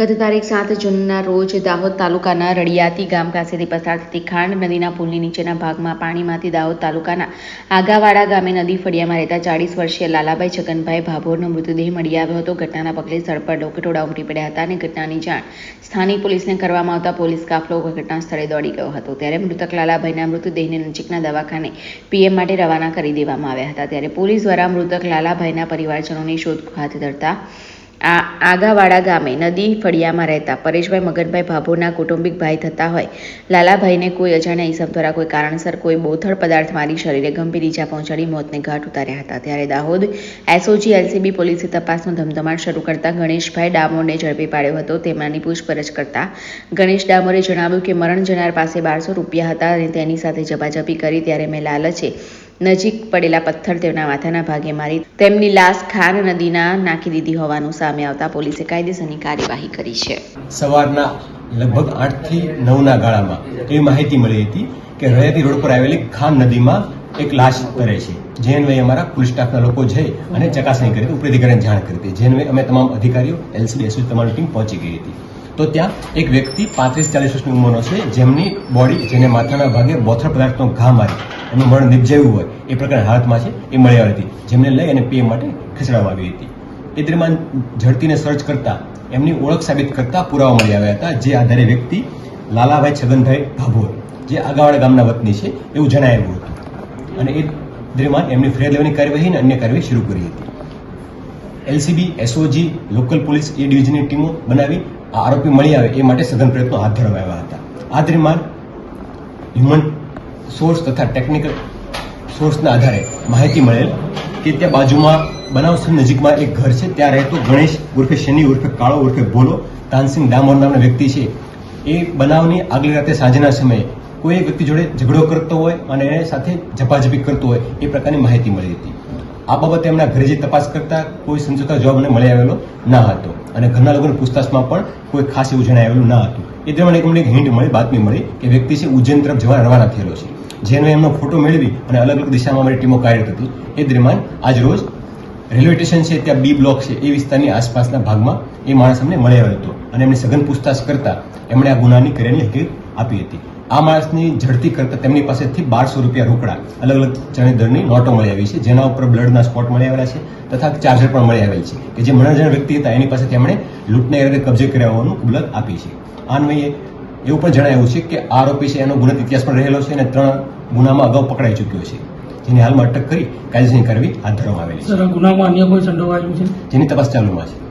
ગત તારીખ સાત જૂનના રોજ દાહોદ તાલુકાના રડિયાતી ગામ પાસેથી પસાર થતી ખાંડ નદીના પુલની નીચેના ભાગમાં પાણીમાંથી દાહોદ તાલુકાના આગાવાડા ગામે નદી ફળિયામાં રહેતા ચાળીસ વર્ષીય લાલાભાઈ છગનભાઈ ભાભોરનો મૃતદેહ મળી આવ્યો હતો. ઘટનાના પગલે સ્થળ પર ડોકેટોડા ઉમટી પડ્યા હતા અને ઘટનાની જાણ સ્થાનિક પોલીસને કરવામાં આવતા પોલીસ કાફલો ઘટના સ્થળે દોડી ગયો હતો. ત્યારે મૃતક લાલાભાઈના મૃતદેહને નજીકના દવાખાને પીએમ માટે રવાના કરી દેવામાં આવ્યા હતા. ત્યારે પોલીસ દ્વારા મૃતક લાલાભાઈના પરિવારજનોની શોધ હાથ ધરતા આ આગાવાડા ગામે નદી ફળિયામાં રહેતા પરેશભાઈ, મગનભાઈ ભાભોના કુટુંબિક ભાઈ થતા હોય. લાલાભાઈને કોઈ અજાણ્યા ઈસમ દ્વારા કોઈ કારણસર કોઈ બોથડ પદાર્થ મારી શરીરે ગંભીર ઈજા પહોંચાડી મોતને ઘાટ ઉતાર્યા હતા. ત્યારે દાહોદ એસઓજી, એલસીબી પોલીસે તપાસનો ધમધમાટ શરૂ કરતા ગણેશભાઈ ડામોરને ઝડપી પાડ્યો હતો. તેમનાની પૂછપરછ કરતા ગણેશ ડામોરે જણાવ્યું કે મરણ જનાર પાસે બારસો રૂપિયા હતા અને તેની સાથે જબાજબી કરી ત્યારે મેં લાલચે નજીક પડેલા પથ્થર તેમના માથાના ભાગે મારી તેમની લાશ ખાર નદીના નાખી દીધી હોવાનું સામે આવતા પોલીસે કાયદેસરની કાર્યવાહી કરી છે. સવારના લગભગ આઠથી નવના ગાળામાં એવી માહિતી મળી હતી કે રયાતી રોડ પર આવેલી ખાન નદીમાં એક લાશ કરે છે. જેએનવાય અમારા પોલીસ સ્ટાફના લોકો જઈ અને ચકાસણી કરી ઉપર અધિકારીને જાણ કરી હતી. જે અન્વયે અમે તમામ અધિકારીઓ એલસીડી એસઓજી તમારી ટીમ પહોંચી ગઈ હતી. તો ત્યાં એક વ્યક્તિ પાંત્રીસ ચાલીસ વર્ષની ઉંમરનો છે, જેમની બોડી જેને માથાના ભાગે બોથર પદાર્થનો ઘા મારી એનું મરણ નિપજાયું હોય, એ પ્રકારની હાલતમાં છે, એ મળી આવી હતી. જેમને લઈ અને પીએમ માટે ખસેડવામાં આવી હતી. એ દરમિયાન ઝડપીને સર્ચ કરતા, એમની ઓળખ સાબિત કરતા પુરાવા મળી આવ્યા હતા, જે આધારે વ્યક્તિ લાલાભાઈ છગનભાઈ ભાભોર, જે આગાવાડા ગામના વતની છે, એવું જણાવ્યું હતું. અને એ દરમિયાન એમની ફરિયાદ લેવાની કાર્યવાહી અને અન્ય કાર્યવાહી શરૂ કરી હતી. LCB SOG local police A ડિવિઝનની ટીમો બનાવી આ આરોપી મળી આવે એ માટે સઘન પ્રયત્નો હાથ ધરવામાં આવ્યા હતા. આ દરમિયાન હ્યુમન સોર્સ તથા ટેકનિકલ સોર્સના આધારે માહિતી મળેલ કે ત્યાં બાજુમાં બનાવસ્થળ નજીકમાં એક ઘર છે. ત્યાં રહેતો ગણેશ ઉર્ફે શનિ ઉર્ફે કાળો ઉર્ફે ભોલો, તાનસિંહ ડામોર નામના વ્યક્તિ છે. એ બનાવની આગલી રાતે સાંજના સમયે કોઈ એક વ્યક્તિ જોડે ઝઘડો કરતો હોય અને એને સાથે ઝપાઝપી કરતો હોય, એ પ્રકારની માહિતી મળી હતી. આ બાબતે એમના ઘરે જે તપાસ કરતા કોઈ સંજોતા જવાબ મને મળી આવેલો ન હતો. અને ઘરના લોકોની પૂછતાછમાં પણ કોઈ ખાસ એવું જણાવેલું ન હતું. એ દરમિયાન એક મને એક હિન્ટ મળી, બાતમી મળી કે વ્યક્તિ છે ઉજ્જૈન તરફ જવા રવાના થયેલો છે. જેનો એમનો ફોટો મેળવી અને અલગ અલગ દિશામાં અમારી ટીમો કાર્યરત હતી. એ દરમિયાન આજ રોજ રેલવે સ્ટેશન છે, ત્યાં બી બ્લોક છે, એ વિસ્તારની આસપાસના ભાગમાં એ માણસ અમને મળી આવ્યો હતો. અને એમને સઘન પૂછતાછ કરતા એમણે આ ગુનાની કરેલી હકીકત આપી હતી. આ માણસની ઝડપી કરતા તેમની પાસેથી બારસો રૂપિયા રોકડા અલગ અલગ ચણી દરની નોટો મળી આવી છે જેના ઉપર બ્લડના સ્પોટ મળી આવેલા છે તથા ચાર્જર પણ મળી આવેલ છે કે જે મનોરંજન વ્યક્તિ હતા એની પાસેથી એમણે લૂંટને ઇરાદે કબજે કર્યા હોવાનું કબૂલાત આપી છે. આ અન્વયે એવું પણ જણાયું છે કે આરોપી છે એનો ગુનાહિત ઇતિહાસ પણ રહેલો છે અને ત્રણ ગુનામાં અગાઉ પકડાઈ ચૂક્યો છે. જેની હાલમાં અટક કરી કાયદેસરની કરવી હાથ ધરવામાં આવેલી છે. ગુનામાં અન્ય કોઈ સંડોવાયેલું છે? જેની તપાસ ચાલુમાં છે.